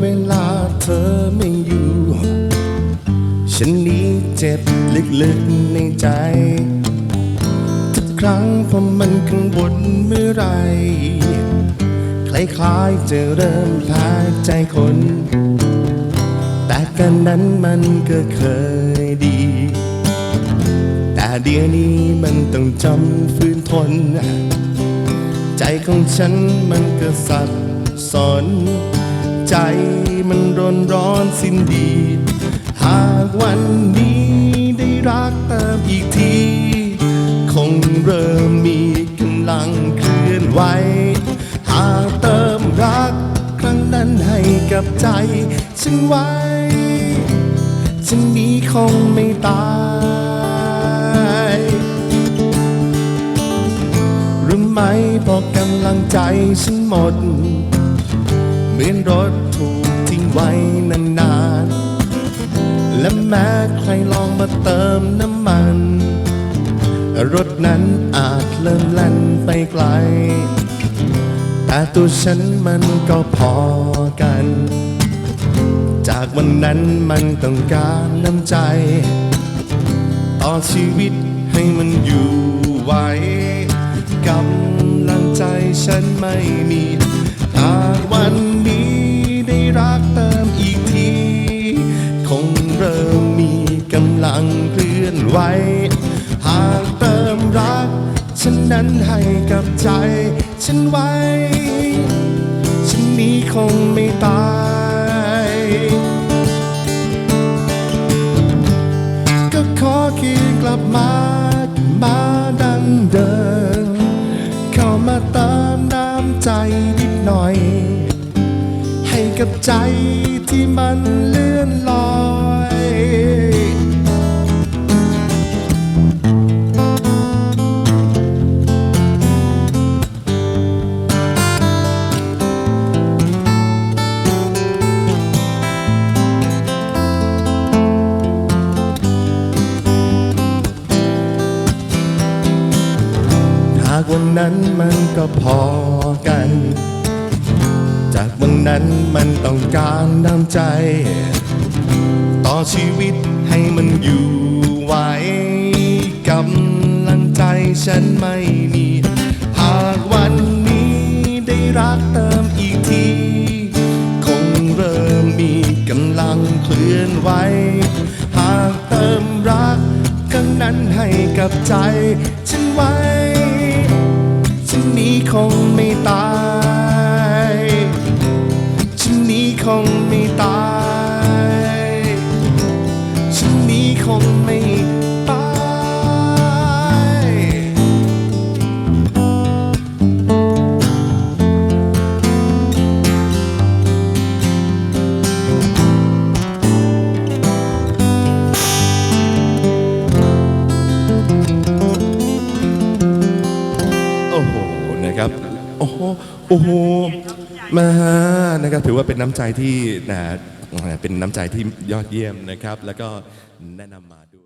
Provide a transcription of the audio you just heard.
เวลาเธอไม่อยู่ ฉันนี้เจ็บลึกๆในใจ ทุกครั้งพอมันกังบนเมื่อไร คล้ายๆจะเริ่มพลาดใจคน แต่กันนั้นมันก็เคยดี แต่เดี๋ยวนี้มันต้องจำฝืนทน ใจของฉันมันก็สับสน ใจมันร้อนร้อนสิ้นดี หากวันนี้ได้รักเติมอีกที คงเริ่มมีกำลังเคลื่อนไหวหากเติมรักครั้งนั้นให้กับใจฉันไว้ฉันนี้คงไม่ตายรู้ไหมพอกำลังใจฉันหมด เหมือนรถถูกทิ้งไว้นานๆ และแม้ใครลองมาเติมน้ำมัน รถนั้นอาจเริ่มแล่นไปไกล แต่ตัวฉันมันก็พอกัน จากวันนั้นมันต้องการน้ำใจ ต่อชีวิตให้มันอยู่ไหวกำลังใจฉันไม่มี ไหวหากเติมรัก ฉันนั้นให้กับใจ ฉันไว้ ฉันนี้คงไม่ตาย ก็ขอคืนกลับมามาดังเดิมเข้ามาเติมน้ำใจนิดหน่อย ให้กับใจที่มันเลื่อนลอย วันนั้นมันก็พอกัน จากวันนั้นมันต้องการน้ำใจ ต่อชีวิตให้มันอยู่ไหวกำลังใจฉันไม่มี หากวันนี้ได้รักเติมอีกที คงเริ่มมีกำลังเคลื่อนไหวหากเติมรักข้งนั้นให้กับใจฉันไว้ ฉันนี้คงไม่ตาย ฉันนี้คง โอ้โหโอ้โหมานะครับถือว่าเป็นน้ำใจที่นะเป็นน้ำใจที่ยอดเยี่ยมนะครับ แล้วก็แนะนำมาด้วย